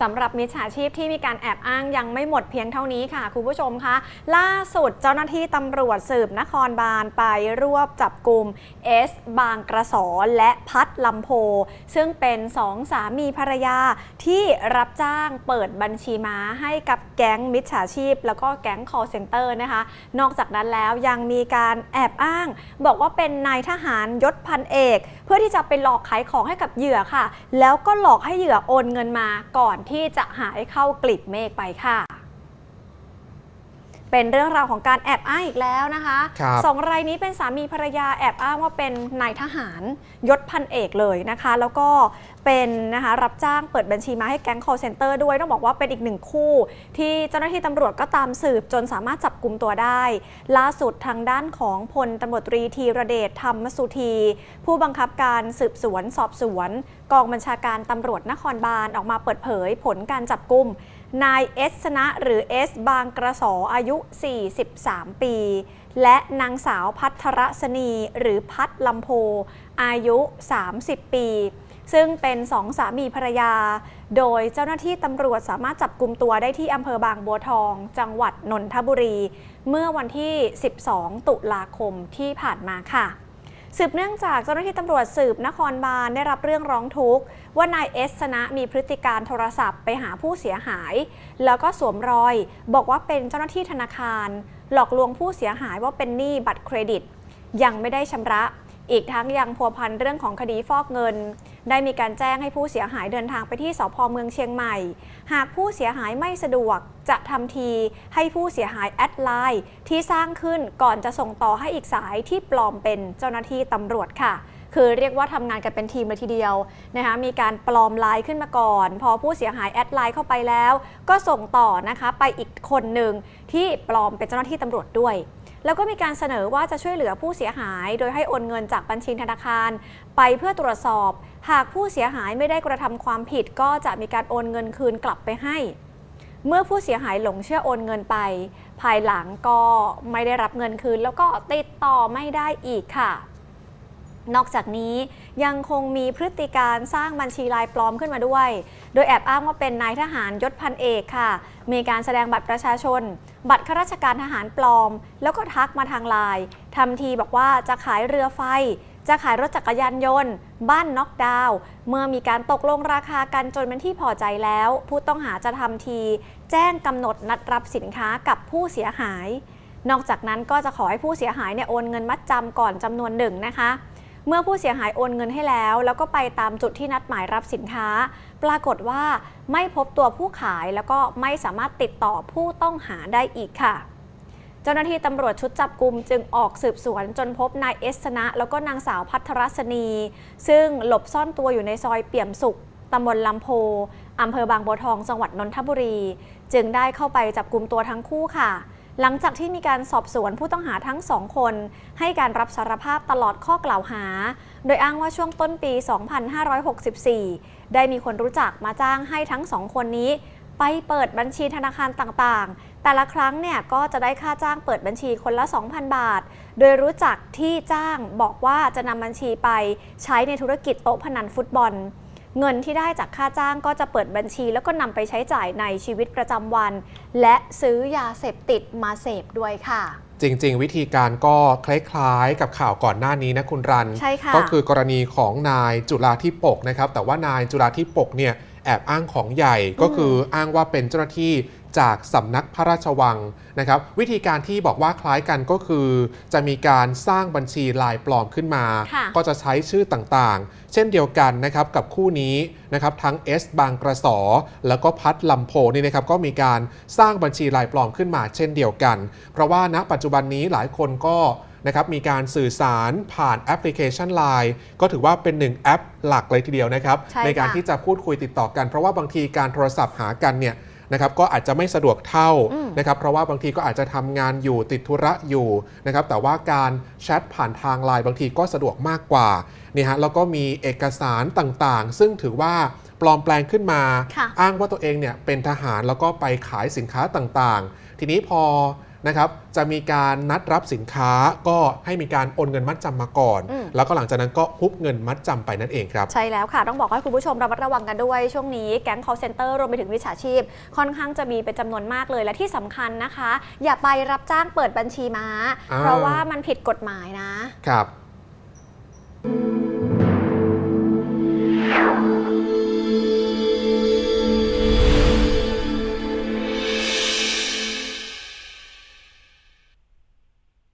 สำหรับมิจฉาชีพที่มีการแอบอ้างยังไม่หมดเพียงเท่านี้ค่ะ คุณผู้ชมคะ ล่าสุดเจ้าหน้าที่ตำรวจสืบนครบาลไปรวบจับกลุ่มเอสบางกระสอและพัดลำโพ ซึ่งเป็นสองสามีภรรยาที่รับจ้างเปิดบัญชีม้าให้กับแก๊งมิจฉาชีพ แล้วก็แก๊ง call center นะคะ นอกจากนั้นแล้วยังมีการแอบอ้าง บอกว่าเป็นนายทหารยศพันเอก เพื่อที่จะไปหลอกขายของให้กับเหยื่อค่ะ แล้วก็หลอกให้เหยื่อโอนเงินมาก่อนที่จะหายเข้ากลีบเมฆไปค่ะ เป็นเรื่องราวของการแอบอ้างอีกแล้วนะคะครับสองรายนี้เป็นสามีภรรยาแอบอ้างว่าเป็นนายทหารยศพันเอกเลยนะคะ แล้วก็เป็นนะคะรับจ้างเปิดบัญชีมาให้แก๊ง call center ด้วยต้องบอกว่าเป็นอีกหนึ่งคู่ ที่เจ้าหน้าที่ตำรวจก็ตามสืบจนสามารถจับกลุ่มตัวได้ ล่าสุดทางด้านของพลตำรวจตรีธีรเดชธรรมสุธี ผู้บังคับการสืบสวนสอบสวน กองบัญชาการตำรวจนครบาลออกมาเปิดเผยผลการจับกลุ่มนายเอสชนะหรือเอสบางกระสออายุ43 ปี และนางสาวพัทรศนีหรือพัทลำโพอายุ 30 ปี ซึ่งเป็นสองสามีภรรยา โดยเจ้าหน้าที่ตำรวจสามารถจับกลุ่มตัวได้ที่อำเภอบางบัวทอง จังหวัดนนทบุรี เมื่อวันที่ 12 ตุลาคมที่ผ่านมาค่ะ สืบเนื่องจากเจ้าหน้าที่ตำรวจสืบนครบาลได้รับเรื่องร้องทุกข์ว่านายเอสนะมีพฤติการโทรศัพท์ไปหาผู้เสียหาย แล้วก็สวมรอย บอกว่าเป็นเจ้าหน้าที่ธนาคาร หลอกลวงผู้เสียหายว่าเป็นหนี้บัตรเครดิต ยังไม่ได้ชำระ อีกทั้งยังพัวพันเรื่องของคดีฟอกเงิน ได้มีการแจ้งให้ผู้เสียหายเดินทางไปที่สพเมืองเชียงใหม่ หากผู้เสียหายไม่สะดวกจะทำทีให้ผู้เสียหายแอดไลน์ที่สร้างขึ้นก่อนจะส่งต่อให้อีกสายที่ปลอมเป็นเจ้าหน้าที่ตำรวจค่ะ คือเรียกว่าทำงานกันเป็นทีมเลยทีเดียวนะคะมีการปลอมไลน์ขึ้นมาก่อน พอผู้เสียหายแอดไลน์เข้าไปแล้ว ก็ส่งต่อนะคะไปอีกคนหนึ่งที่ปลอมเป็นเจ้าหน้าที่ตำรวจด้วย แล้วก็มีการเสนอว่าจะช่วยเหลือผู้เสียหาย โดยให้โอนเงินจากบัญชีธนาคาร ไปเพื่อตรวจสอบ หากผู้เสียหายไม่ได้กระทำความผิด ก็จะมีการโอนเงินคืนกลับไปให้ เมื่อผู้เสียหายหลงเชื่อโอนเงินไป ภายหลังก็ไม่ได้รับเงินคืน แล้วก็ติดต่อไม่ได้อีกค่ะนอกจากนี้ยังคงมีพฤติการสร้างบัญชีลายปลอมขึ้นมาด้วย โดยแอบอ้างว่าเป็นนายทหารยศพันเอกค่ะ มีการแสดงบัตรประชาชน บัตรข้าราชการทหารปลอม แล้วก็ทักมาทางไลน์ทำทีบอกว่าจะขายเรือไฟ จะขายรถจักรยานยนต์ บ้านน็อกดาวน์เมื่อมีการตกลงราคากันจนเป็นที่พอใจแล้ว ผู้ต้องหาจะทำที แจ้งกำหนดนัดรับสินค้ากับผู้เสียหาย นอกจากนั้นก็จะขอให้ผู้เสียหายเนี่ยโอนเงินมัดจำก่อนจำนวนหนึ่งนะคะ เมื่อผู้เสียหายโอนเงินให้แล้ว แล้วก็ไปตามจุดที่นัดหมายรับสินค้า ปรากฏว่าไม่พบตัวผู้ขายแล้วก็ไม่สามารถติดต่อผู้ต้องหาได้อีกค่ะเจ้าหน้าที่ตำรวจชุดจับกลุ่มจึงออกสืบสวนจนพบนายเอสนะ แล้วก็นางสาวพัทรศนี ซึ่งหลบซ่อนตัวอยู่ในซอยเปี่ยมสุขตำบลลำโพอำเภอบางบัวทองจังหวัดนนทบุรี จึงได้เข้าไปจับกลุ่มตัวทั้งคู่ค่ะ หลังจากที่มีการสอบสวนผู้ต้องหาทั้งสองคน ให้การรับสารภาพตลอดข้อกล่าวหา โดยอ้างว่าช่วงต้นปี 2564 ได้มีคนรู้จักมาจ้างให้ทั้งสองคนนี้ ไปเปิดบัญชีธนาคารต่างๆ แต่ละครั้งเนี่ยก็จะได้ค่าจ้างเปิดบัญชีคนละ 2,000 บาท โดยรู้จักที่จ้างบอกว่าจะนำบัญชีไปใช้ในธุรกิจโต๊ะพนันฟุตบอล เงินที่ได้จากค่าจ้างก็จะเปิดบัญชี แล้วก็นำไปใช้จ่ายในชีวิตประจำวัน และซื้อยาเสพติดมาเสพด้วยค่ะ จริง ๆ วิธีการก็คล้ายๆ กับข่าวก่อนหน้านี้นะคุณรัน ใช่ค่ะ ก็คือกรณีของนายจุฬาทิปกนะครับ แต่ว่านายจุฬาทิปกเนี่ยแอบอ้างของใหญ่ก็คืออ้างว่าเป็นเจ้าหน้าที่ จากสำนักพระราชวังนะครับ วิธีการที่บอกว่าคล้ายกันก็คือ จะมีการสร้างบัญชีลายปลอมขึ้นมาค่ะก็จะใช้ชื่อต่างๆ เช่นเดียวกันนะครับกับคู่นี้นะครับทั้ง S บางกระสอ แล้วก็พัดลำโพนี่นะครับก็มีการสร้างบัญชีลายปลอมขึ้นมา เช่นเดียวกัน เพราะว่าณปัจจุบันนี้หลายคนก็นะครับมีการสื่อสารผ่านแอปพลิเคชัน Line ก็ถือว่าเป็นหนึ่งแอปหลักเลยทีเดียวนะครับใช่ค่ะการที่จะพูดคุยติดต่อกัน เพราะว่าบางทีการโทรศัพท์หากันเนี่ย นะครับก็อาจจะไม่สะดวกเท่าอืมนะครับเพราะว่าบางทีก็อาจจะทำงานอยู่ติดธุระอยู่นะครับแต่ว่าการแชทผ่านทางไลน์บางทีก็สะดวกมากกว่านี่ฮะแล้วก็มีเอกสารต่างๆ ซึ่งถือว่าปลอมแปลงขึ้นมาค่ะอ้างว่าตัวเองเนี่ยเป็นทหารแล้วก็ไปขายสินค้าต่างๆ ทีนี้พอ นะครับจะมีการนัดรับสินค้าก็ให้มีการโอนเงินมัดจำมาก่อนอืมแล้วก็หลังจากนั้นก็ฮุบเงินมัดจำไปนั่นเองครับ ใช่แล้วค่ะ ต้องบอกให้คุณผู้ชมระมัดระวังกันด้วย ช่วงนี้แก๊ง call center รวมไปถึงวิชาชีพ ค่อนข้างจะมีเป็นจำนวนมากเลยและที่สำคัญนะคะ อย่าไปรับจ้างเปิดบัญชีม้าอ่าเพราะว่ามันผิดกฎหมายนะครับ